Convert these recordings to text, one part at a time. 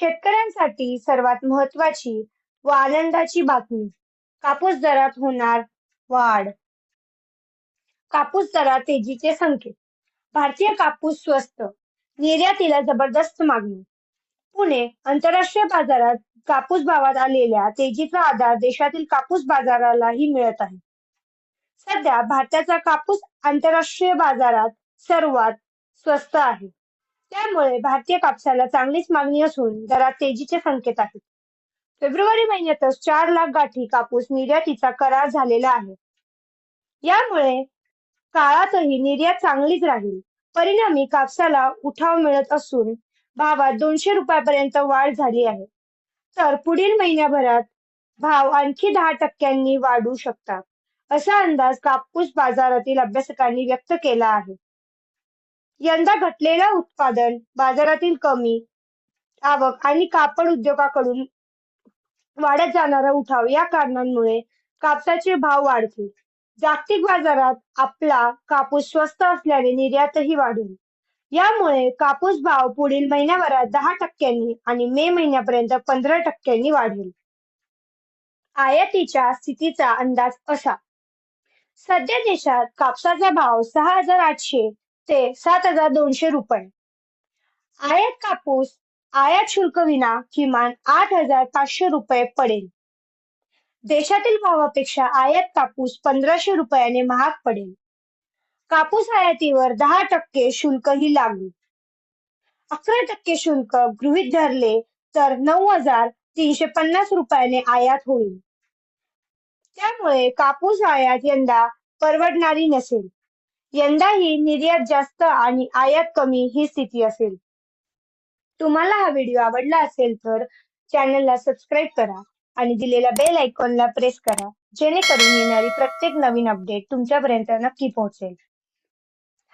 शेतकऱ्यांसाठी सर्वात महत्वाची व आनंदाची बातमी कापूस दरात होणार वाढ. कापूस दरात तेजीचे संकेत. भारतीय कापूस स्वस्त निर्यातीला जबरदस्त मागणी. पुणे आंतरराष्ट्रीय बाजारात कापूस भावात आलेल्या तेजीचा आधार देशातील कापूस बाजारालाही मिळत आहे. सध्या भारताचा कापूस आंतरराष्ट्रीय बाजारात सर्वात स्वस्त आहे. त्यामुळे भारतीय कापसाला चांगलीच मागणी असून दरात तेजीचे संकेत आहेत. फेब्रुवारी महिन्यातच चार लाख गाठी कापूस निर्यातीचा करार झालेला आहे. यामुळे काळातही निर्यात चांगलीच राहील. परिणामी कापसाला उठाव मिळत असून भावात दोनशे रुपयापर्यंत वाढ झाली आहे. तर पुढील महिन्याभरात भाव आणखी दहा टक्क्यांनी वाढू शकतात असा अंदाज कापूस बाजारातील अभ्यासकांनी व्यक्त केला आहे. यंदा घटलेला उत्पादन बाजारातील कमी आवक आणि कापड उद्योगाकडून वाढत जाणारा उठाव या कारणांमुळे कापसाचे भाव वाढतील. जागतिक बाजारात आपला कापूस स्वस्त असल्याने निर्यातही वाढेल. यामुळे कापूस भाव पुढील महिन्याभरात दहा टक्क्यांनी आणि मे महिन्यापर्यंत पंधरा टक्क्यांनी वाढेल. आयातीच्या स्थितीचा अंदाज असा. सध्या देशात कापसाचा भाव सहा हजार आठशे ते सात हजार दोनशे रुपये. आयात कापूस आयात शुल्क विना किमान आठ हजार पाचशे रुपये पडेल. देशातील भावापेक्षा आयात कापूस पंधराशे रुपयाने महाग पडेल. कापूस आयातीवर दहा टक्के शुल्कही लागू. अकरा टक्के शुल्क गृहीत धरले तर नऊ हजार तीनशे पन्नास रुपयाने आयात होईल. त्यामुळे कापूस आयात यंदा परवडणारी नसेल. यंदाही निर्यात जास्त आणि आयात कमी ही स्थिती असेल. तुम्हाला हा व्हिडिओ आवडला असेल तर चॅनलला सबस्क्राईब करा आणि दिलेल्या बेल आयकॉनला प्रेस करा जेणेकरून येणारी प्रत्येक नवीन अपडेट तुमच्यापर्यंत नक्की पोहोचेल.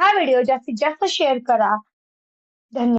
हा व्हिडिओ जास्तीत जास्त शेअर करा. धन्यवाद.